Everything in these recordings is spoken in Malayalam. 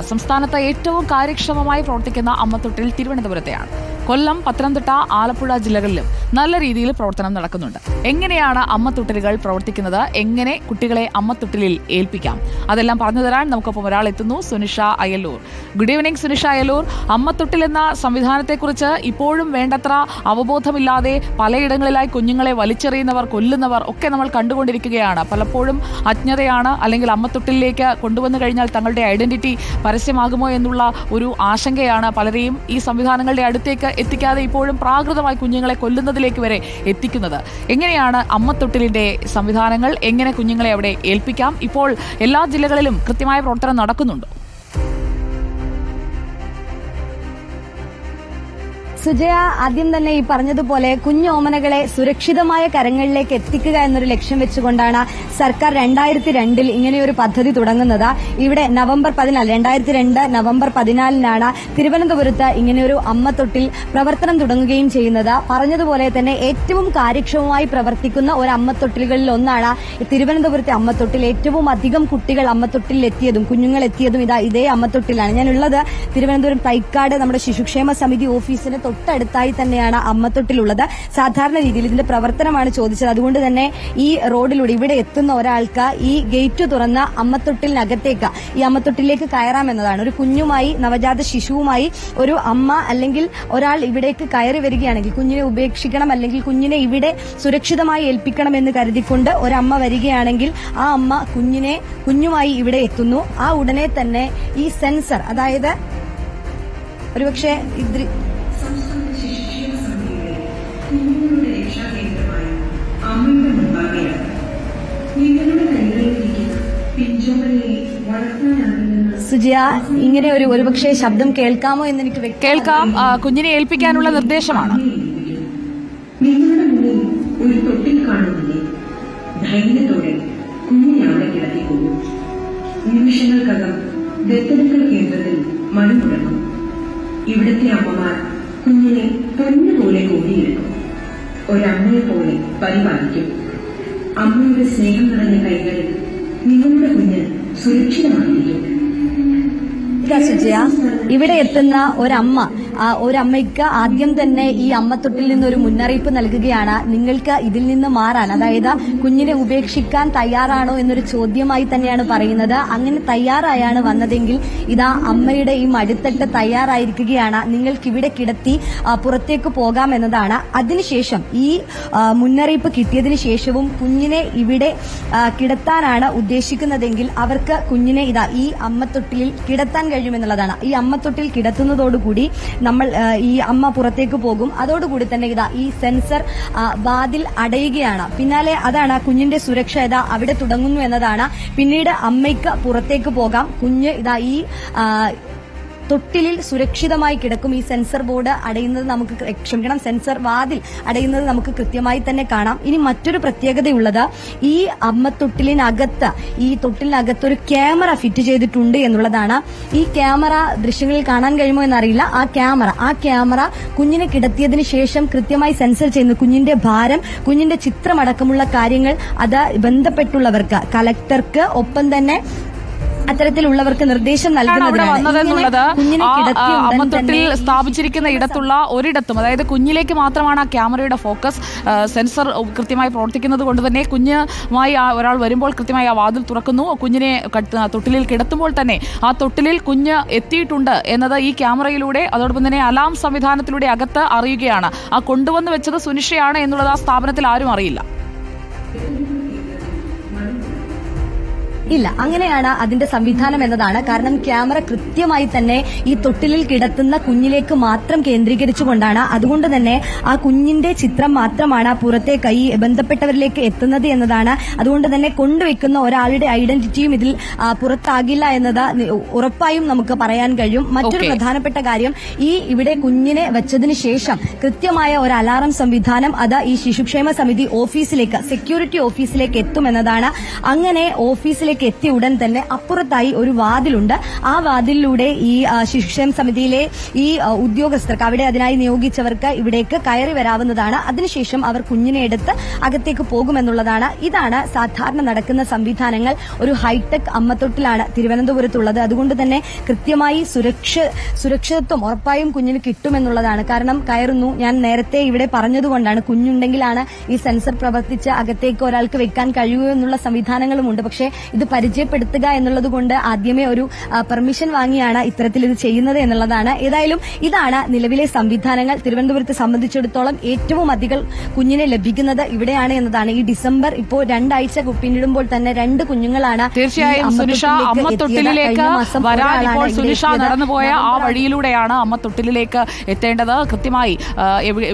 സംസ്ഥാനത്ത് ഏറ്റവും കാര്യക്ഷമമായി പ്രവർത്തിക്കുന്ന അമ്മത്തൊട്ടിൽ തിരുവനന്തപുരത്തെയാണ്. കൊല്ലം പത്തനംതിട്ട ആലപ്പുഴ ജില്ലകളിലും നല്ല രീതിയിൽ പ്രവർത്തനം നടക്കുന്നുണ്ട്. എങ്ങനെയാണ് അമ്മത്തൊട്ടിലുകൾ പ്രവർത്തിക്കുന്നത്? എങ്ങനെ കുട്ടികളെ അമ്മത്തൊട്ടിലിൽ ഏൽപ്പിക്കാം? അതെല്ലാം പറഞ്ഞു തരാൻ നമുക്കൊപ്പം ഒരാൾ എത്തുന്നു Sunisha Ayalur. Good evening Sunisha Ayalur. അമ്മത്തൊട്ടിൽ എന്ന സംവിധാനത്തെക്കുറിച്ച് ഇപ്പോഴും വേണ്ടത്ര അവബോധമില്ലാതെ പലയിടങ്ങളിലായി കുഞ്ഞുങ്ങളെ വലിച്ചെറിയുന്നവർ കൊല്ലുന്നവർ ഒക്കെ നമ്മൾ കണ്ടുകൊണ്ടിരിക്കുകയാണ്. പലപ്പോഴും അജ്ഞതയാണ് അല്ലെങ്കിൽ അമ്മത്തൊട്ടിലേക്ക് കൊണ്ടുവന്നു കഴിഞ്ഞാൽ തങ്ങളുടെ ഐഡന്റിറ്റി പരസ്യമാകുമോ എന്നുള്ള ഒരു ആശങ്കയാണ് പലരെയും ഈ സംവിധാനങ്ങളുടെ അടുത്തേക്ക് എത്തിക്കാതെ ഇപ്പോഴും പ്രാകൃതമായി കുഞ്ഞുങ്ങളെ കൊല്ലുന്നതിലേക്ക് വരെ എത്തിക്കുന്നത്. എങ്ങനെയാണ് അമ്മത്തൊട്ടിലിന്റെ സംവിധാനങ്ങൾ? എങ്ങനെ കുഞ്ഞുങ്ങളെ അവിടെ ഏൽപ്പിക്കാം? ഇപ്പോൾ എല്ലാ ജില്ലകളിലും കൃത്യമായ പ്രവർത്തനം നടക്കുന്നുണ്ടോ? സുജയ ആദ്യം തന്നെ ഈ പറഞ്ഞതുപോലെ കുഞ്ഞോമനകളെ സുരക്ഷിതമായ കരങ്ങളിലേക്ക് എത്തിക്കുക എന്നൊരു ലക്ഷ്യം വെച്ചുകൊണ്ടാണ് സർക്കാർ രണ്ടായിരത്തി രണ്ടിൽ ഇങ്ങനെയൊരു പദ്ധതി തുടങ്ങുന്നത്. ഇവിടെ നവംബർ പതിനാല് രണ്ടായിരത്തി രണ്ട് നവംബർ പതിനാലിനാണ് തിരുവനന്തപുരത്ത് ഇങ്ങനെയൊരു അമ്മത്തൊട്ടിൽ പ്രവർത്തനം തുടങ്ങുകയും ചെയ്യുന്നത്. പറഞ്ഞതുപോലെ തന്നെ ഏറ്റവും കാര്യക്ഷമമായി പ്രവർത്തിക്കുന്ന ഒരു അമ്മത്തൊട്ടിലുകളിൽ ഒന്നാണ് തിരുവനന്തപുരത്തെ അമ്മത്തൊട്ടിൽ ഏറ്റവും അധികം കുട്ടികൾ അമ്മത്തൊട്ടിൽ എത്തിയതും കുഞ്ഞുങ്ങൾ എത്തിയതും ഇതാ ഇതേ അമ്മത്തൊട്ടിലാണ് ഞാനുള്ളത് തിരുവനന്തപുരം തൈക്കാട് നമ്മുടെ ശിശുക്ഷേമ സമിതി ഓഫീസിന് തൊട്ടടുത്തായി തന്നെയാണ് അമ്മത്തൊട്ടിലുള്ളത്. സാധാരണ രീതിയിൽ ഇതിന്റെ പ്രവർത്തനമാണ് ചോദിച്ചത്. അതുകൊണ്ട് തന്നെ ഈ റോഡിലൂടെ ഇവിടെ എത്തുന്ന ഒരാൾക്ക് ഈ ഗേറ്റ് തുറന്ന അമ്മത്തൊട്ടിലിനകത്തേക്ക് ഈ അമ്മത്തൊട്ടിലേക്ക് കയറാമെന്നതാണ് ഒരു കുഞ്ഞുമായി നവജാത ശിശുവുമായി ഒരു അമ്മ അല്ലെങ്കിൽ ഒരാൾ ഇവിടേക്ക് കയറി വരികയാണെങ്കിൽ കുഞ്ഞിനെ ഉപേക്ഷിക്കണം അല്ലെങ്കിൽ കുഞ്ഞിനെ ഇവിടെ സുരക്ഷിതമായി ഏൽപ്പിക്കണം എന്ന് കരുതിക്കൊണ്ട് ഒരമ്മ വരികയാണെങ്കിൽ ആ അമ്മ കുഞ്ഞിനെ കുഞ്ഞുമായി ഇവിടെ എത്തുന്നു. ആ ഉടനെ തന്നെ ഈ സെൻസർ അതായത് ഒരുപക്ഷെ കുഞ്ഞുങ്ങളുടെ അമ്മയുടെ മുൻപാകെയാണ് നിങ്ങളുടെ സുജിയ ഇങ്ങനെ ഒരു ഒരുപക്ഷെ ശബ്ദം കേൾക്കാമോ എന്ന് എനിക്ക് കേൾക്കാം. കുഞ്ഞിനെ ഏൽപ്പിക്കാനുള്ള നിർദ്ദേശമാണ്. നിങ്ങളുടെ മുന്നിൽ ഒരു തൊട്ടിൽ കാണുന്നില്ലേ? ധൈര്യത്തോടെ കുഞ്ഞിനെ അവിടെ നിമിഷങ്ങൾക്കകം ദത്തെടുക്കൽ കേന്ദ്രത്തിൽ മണി മുടങ്ങും ഇവിടുത്തെ അമ്മമാർ കുഞ്ഞിനെ ഒരമ്മയെ പോലെ പരിപാലിക്കും. അമ്മയുടെ സ്നേഹം നിറഞ്ഞ കൈകളിൽ നിങ്ങളുടെ കുഞ്ഞ് സുരക്ഷിതമായിരിക്കും. ഇവിടെ എത്തുന്ന ഒരമ്മ ഒരമ്മയ്ക്ക് ആദ്യം തന്നെ ഈ അമ്മത്തൊട്ടിൽ നിന്ന് ഒരു മുന്നറിയിപ്പ് നൽകുകയാണ്. നിങ്ങൾക്ക് ഇതിൽ നിന്ന് മാറാൻ അതായത് കുഞ്ഞിനെ ഉപേക്ഷിക്കാൻ തയ്യാറാണോ എന്നൊരു ചോദ്യമായി തന്നെയാണ് പറയുന്നത്. അങ്ങനെ തയ്യാറായാണ് വന്നതെങ്കിൽ ഇതാ അമ്മയുടെ ഈ മടുത്തട്ട് തയ്യാറായിരിക്കുകയാണ്. നിങ്ങൾക്ക് ഇവിടെ കിടത്തി പുറത്തേക്ക് പോകാം എന്നതാണ്. അതിനുശേഷം ഈ മുന്നറിയിപ്പ് കിട്ടിയതിനു ശേഷവും കുഞ്ഞിനെ ഇവിടെ കിടത്താനാണ് ഉദ്ദേശിക്കുന്നതെങ്കിൽ അവർക്ക് കുഞ്ഞിനെ ഇതാ ഈ അമ്മത്തൊട്ടിലിൽ കിടത്താൻ കഴിയുമെന്നുള്ളതാണ്. ഈ അമ്മത്തൊട്ടിൽ കിടത്തുന്നതോടുകൂടി നമ്മൾ ഈ അമ്മ പുറത്തേക്ക് പോകും. അതോടുകൂടി തന്നെ ഇതാ ഈ സെൻസർ വാതിൽ അടയുകയാണ്. പിന്നാലെ അതാണ് കുഞ്ഞിന്റെ സുരക്ഷ ഇതാ അവിടെ തുടങ്ങുന്നു എന്നതാണ്. പിന്നീട് അമ്മയ്ക്ക് പുറത്തേക്ക് പോകാം. കുഞ്ഞ് ഇതാ ഈ തൊട്ടിലിൽ സുരക്ഷിതമായി കിടക്കും ഈ സെൻസർ ബോർഡ് അടയുന്നത് നമുക്ക് ക്ഷമിക്കണം സെൻസർ വാതിൽ അടയുന്നത് നമുക്ക് കൃത്യമായി തന്നെ കാണാം. ഇനി മറ്റൊരു പ്രത്യേകതയുള്ളത് ഈ അമ്മത്തൊട്ടിലിനകത്ത് ഈ തൊട്ടിലിനകത്ത് ഒരു ക്യാമറ ഫിറ്റ് ചെയ്തിട്ടുണ്ട് എന്നുള്ളതാണ്. ഈ ക്യാമറ ദൃശ്യങ്ങളിൽ കാണാൻ കഴിയുമോ എന്നറിയില്ല. ആ ക്യാമറ ആ ക്യാമറ കുഞ്ഞിനെ കിടത്തിയതിന് ശേഷം കൃത്യമായി സെൻസർ ചെയ്യുന്നു കുഞ്ഞിന്റെ ഭാരം കുഞ്ഞിന്റെ ചിത്രമടക്കമുള്ള കാര്യങ്ങൾ അത് ബന്ധപ്പെട്ടുള്ളവർക്ക് കലക്ടർക്ക് ഒപ്പം തന്നെ അത്തരത്തിലുള്ളവർക്ക് നിർദ്ദേശം നൽകുന്നത് അമ്മത്തൊട്ടിൽ സ്ഥാപിച്ചിരിക്കുന്ന ഇടത്തുള്ള ഒരിടത്തും അതായത് കുഞ്ഞിലേക്ക് മാത്രമാണ് ആ ക്യാമറയുടെ ഫോക്കസ് സെൻസർ കൃത്യമായി പ്രവർത്തിക്കുന്നത് കൊണ്ട് തന്നെ കുഞ്ഞുമായി ആ ഒരാൾ വരുമ്പോൾ കൃത്യമായി ആ വാതിൽ തുറക്കുന്നു. കുഞ്ഞിനെ തൊട്ടിലിൽ കിടത്തുമ്പോൾ തന്നെ ആ തൊട്ടിലിൽ കുഞ്ഞ് എത്തിയിട്ടുണ്ട് എന്നത് ഈ ക്യാമറയിലൂടെ അതോടൊപ്പം തന്നെ അലാം സംവിധാനത്തിലൂടെ അകത്ത് അറിയുകയാണ്. ആ കൊണ്ടുവന്ന് വെച്ചത് സുനിഷയാണ് എന്നുള്ളത് ആ സ്ഥാപനത്തിൽ ആരും അറിയില്ല. ഇല്ല അങ്ങനെയാണ് അതിന്റെ സംവിധാനം എന്നതാണ്. കാരണം ക്യാമറ കൃത്യമായി തന്നെ ഈ തൊട്ടിലിൽ കിടത്തുന്ന കുഞ്ഞിലേക്ക് മാത്രം കേന്ദ്രീകരിച്ചുകൊണ്ടാണ്. അതുകൊണ്ട് തന്നെ ആ കുഞ്ഞിന്റെ ചിത്രം മാത്രമാണ് പുറത്തെ കൈ ബന്ധപ്പെട്ടവരിലേക്ക് എത്തുന്നത് എന്നതാണ്. അതുകൊണ്ട് തന്നെ കൊണ്ടുവെക്കുന്ന ഒരാളുടെ ഐഡന്റിറ്റിയും ഇതിൽ പുറത്താകില്ല എന്നത് ഉറപ്പായും നമുക്ക് പറയാൻ കഴിയും. മറ്റൊരു പ്രധാനപ്പെട്ട കാര്യം ഈ ഇവിടെ കുഞ്ഞിനെ വെച്ചതിന് ശേഷം കൃത്യമായ ഒരു അലാറം സംവിധാനം അത് ഈ ശിശുക്ഷേമ സമിതി ഓഫീസിലേക്ക് സെക്യൂരിറ്റി ഓഫീസിലേക്ക് എത്തുമെന്നതാണ്. അങ്ങനെ ഓഫീസിലേക്ക് വീട്ടിലേക്ക് എത്തിയ ഉടൻ തന്നെ അപ്പുറത്തായി ഒരു വാതിലുണ്ട്. ആ വാതിലിലൂടെ ഈ ആ, സമിതിയിലെ ഈ ഉദ്യോഗസ്ഥർക്ക് അവിടെ അതിനായി നിയോഗിച്ചവർക്ക് ഇവിടേക്ക് കയറി വരാവുന്നതാണ്. അതിനുശേഷം അവർ കുഞ്ഞിനെ എടുത്ത് അകത്തേക്ക് പോകുമെന്നുള്ളതാണ്. ഇതാണ് സാധാരണ നടക്കുന്ന സംവിധാനങ്ങൾ. ഒരു ഹൈടെക് അമ്മത്തൊട്ടിലാണ് തിരുവനന്തപുരത്തുള്ളത്. അതുകൊണ്ട് തന്നെ കൃത്യമായി സുരക്ഷ സുരക്ഷിതത്വം ഉറപ്പായും കുഞ്ഞിന് കിട്ടുമെന്നുള്ളതാണ്. കാരണം കയറുന്നു. ഞാൻ നേരത്തെ ഇവിടെ പറഞ്ഞതുകൊണ്ടാണ് കുഞ്ഞുണ്ടെങ്കിലാണ് ഈ സെൻസർ പ്രവർത്തിച്ച് അകത്തേക്ക് ഒരാൾക്ക് വെക്കാൻ കഴിയൂ എന്നുള്ള സംവിധാനങ്ങളുമുണ്ട്. പക്ഷേ ഇത് പരിചയപ്പെടുത്തുക എന്നുള്ളത് കൊണ്ട് ആദ്യമേ ഒരു പെർമിഷൻ വാങ്ങിയാണ് ഇത്തരത്തിൽ ഇത് ചെയ്യുന്നത് എന്നുള്ളതാണ്. ഏതായാലും ഇതാണ് നിലവിലെ സംവിധാനങ്ങൾ. തിരുവനന്തപുരത്തെ സംബന്ധിച്ചിടത്തോളം ഏറ്റവും അധികം കുഞ്ഞിനെ ലഭിക്കുന്നത് ഇവിടെയാണ് എന്നതാണ്. ഈ ഡിസംബർ ഇപ്പോൾ രണ്ടാഴ്ച പിന്നിടുമ്പോൾ തന്നെ രണ്ട് കുഞ്ഞുങ്ങളാണ് തീർച്ചയായും സുനിഷ മാസം വരാൻ ഇപ്പോൾ സുനിഷ നടന്നുപോയ ആ വഴിയിലൂടെയാണ് അമ്മ തൊട്ടിലേക്ക് എത്തേണ്ടത്. കൃത്യമായി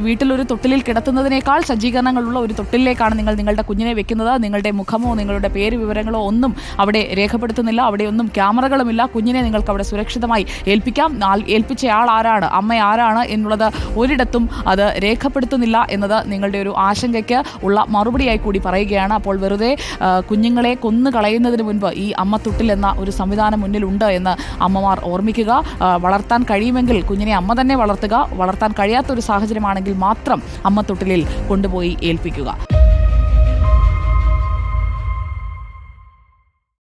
വീട്ടിലൊരു തൊട്ടിലിൽ കിടത്തുന്നതിനേക്കാൾ സജ്ജീകരണങ്ങളുള്ള ഒരു തൊട്ടിലേക്കാണ് നിങ്ങൾ നിങ്ങളുടെ കുഞ്ഞിനെ വെക്കുന്നത്. നിങ്ങളുടെ മുഖമോ നിങ്ങളുടെ പേര് വിവരങ്ങളോ ഒന്നും അവിടെ രേഖപ്പെടുത്തുന്നില്ല. അവിടെയൊന്നും ക്യാമറകളുമില്ല. കുഞ്ഞിനെ നിങ്ങൾക്ക് അവിടെ സുരക്ഷിതമായി ഏൽപ്പിക്കാം. ഏൽപ്പിച്ചയാൾ ആരാണ്? അമ്മ ആരാണ് എന്നുള്ളത് ഒരിടത്തും അത് രേഖപ്പെടുത്തുന്നില്ല എന്നത് നിങ്ങളുടെ ഒരു ആശങ്കയ്ക്ക് ഉള്ള മറുപടിയായി കൂടി പറയുകയാണ്. അപ്പോൾ വെറുതെ കുഞ്ഞുങ്ങളെ കൊന്നു കളയുന്നതിന് മുൻപ് ഈ അമ്മത്തൊട്ടിൽ എന്ന ഒരു സംവിധാനം മുന്നിലുണ്ട് എന്ന് അമ്മമാർ ഓർമ്മിക്കുക. വളർത്താൻ കഴിയുമെങ്കിൽ കുഞ്ഞിനെ അമ്മ തന്നെ വളർത്തുക. വളർത്താൻ കഴിയാത്ത ഒരു സാഹചര്യമാണെങ്കിൽ മാത്രം അമ്മത്തൊട്ടിലിൽ കൊണ്ടുപോയി ഏൽപ്പിക്കുക.